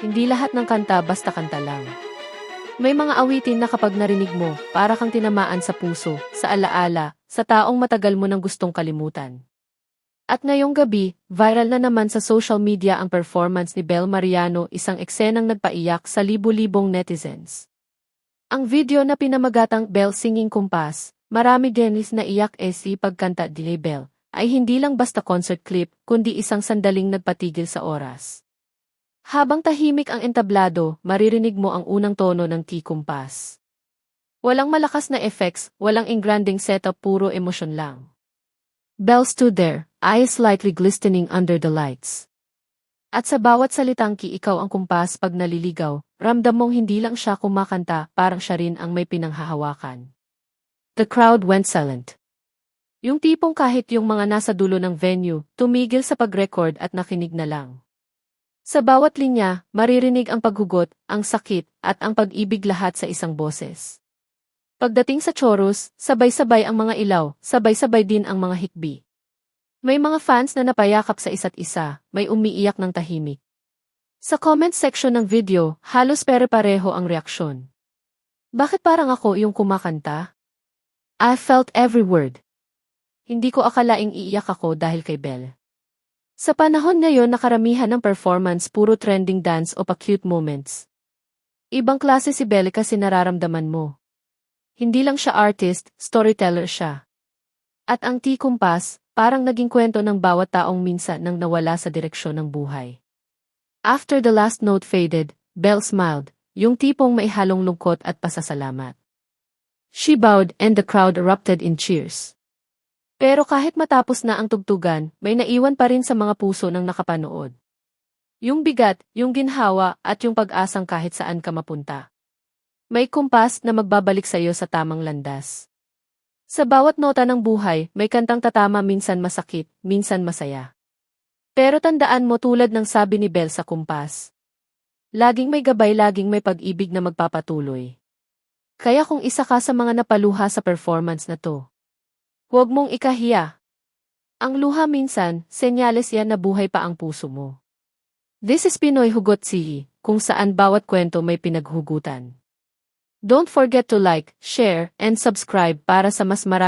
hindi lahat ng kanta basta kanta lang. May mga awitin na kapag narinig mo, para kang tinamaan sa puso, sa alaala, sa taong matagal mo nang gustong kalimutan. At ngayong gabi, viral na naman sa social media ang performance ni Bel Mariano isang eksenang nagpaiyak sa libu-libong netizens. Ang video na pinamagatang Bell Singing Kumpas, marami dinis na iyak esi pagkanta ni Bell, ay hindi lang basta concert clip kundi isang sandaling nagpatigil sa oras. Habang tahimik ang entablado, maririnig mo ang unang tono ng T-Kumpas. Walang malakas na effects, walang engranding setup puro emosyon lang. Bell stood there, eyes slightly glistening under the lights. At sa bawat salitang ki ikaw ang kumpas pag naliligaw, ramdam mong hindi lang siya kumakanta, parang siya rin ang may pinanghahawakan. The crowd went silent. Yung tipong kahit yung mga nasa dulo ng venue, tumigil sa pag-record at nakinig na lang. Sa bawat linya, maririnig ang paghugot, ang sakit, at ang pag-ibig lahat sa isang boses. Pagdating sa chorus, sabay-sabay ang mga ilaw, sabay-sabay din ang mga hikbi. May mga fans na napayakap sa isa't isa, may umiiyak ng tahimik. Sa comment section ng video, halos pere-pareho ang reaksyon. Bakit parang ako yung kumakanta? I felt every word. Hindi ko akalaing iiyak ako dahil kay Belle. Sa panahon ngayon nakaramihan ng performance puro trending dance o pa-cute moments. Ibang klase si Belle kasi nararamdaman mo. Hindi lang siya artist, storyteller siya. At ang T-Kumpas, parang naging kwento ng bawat taong minsan nang nawala sa direksyon ng buhay. After the last note faded, Belle smiled, yung tipong may halong lungkot at pasasalamat. She bowed and the crowd erupted in cheers. Pero kahit matapos na ang tugtugan, may naiwan pa rin sa mga puso ng nakapanood. Yung bigat, yung ginhawa, at yung pag-asang kahit saan ka mapunta. May kumpas na magbabalik sa iyo sa tamang landas. Sa bawat nota ng buhay, may kantang tatama minsan masakit, minsan masaya. Pero tandaan mo tulad ng sabi ni Bell sa kumpas. Laging may gabay, laging may pag-ibig na magpapatuloy. Kaya kung isa ka sa mga napaluha sa performance na to, huwag mong ikahiya. Ang luha minsan, senyales yan na buhay pa ang puso mo. This is Pinoy Hugot Sihi, kung saan bawat kwento may pinaghugutan. Don't forget to like, share, and subscribe para sa mas marami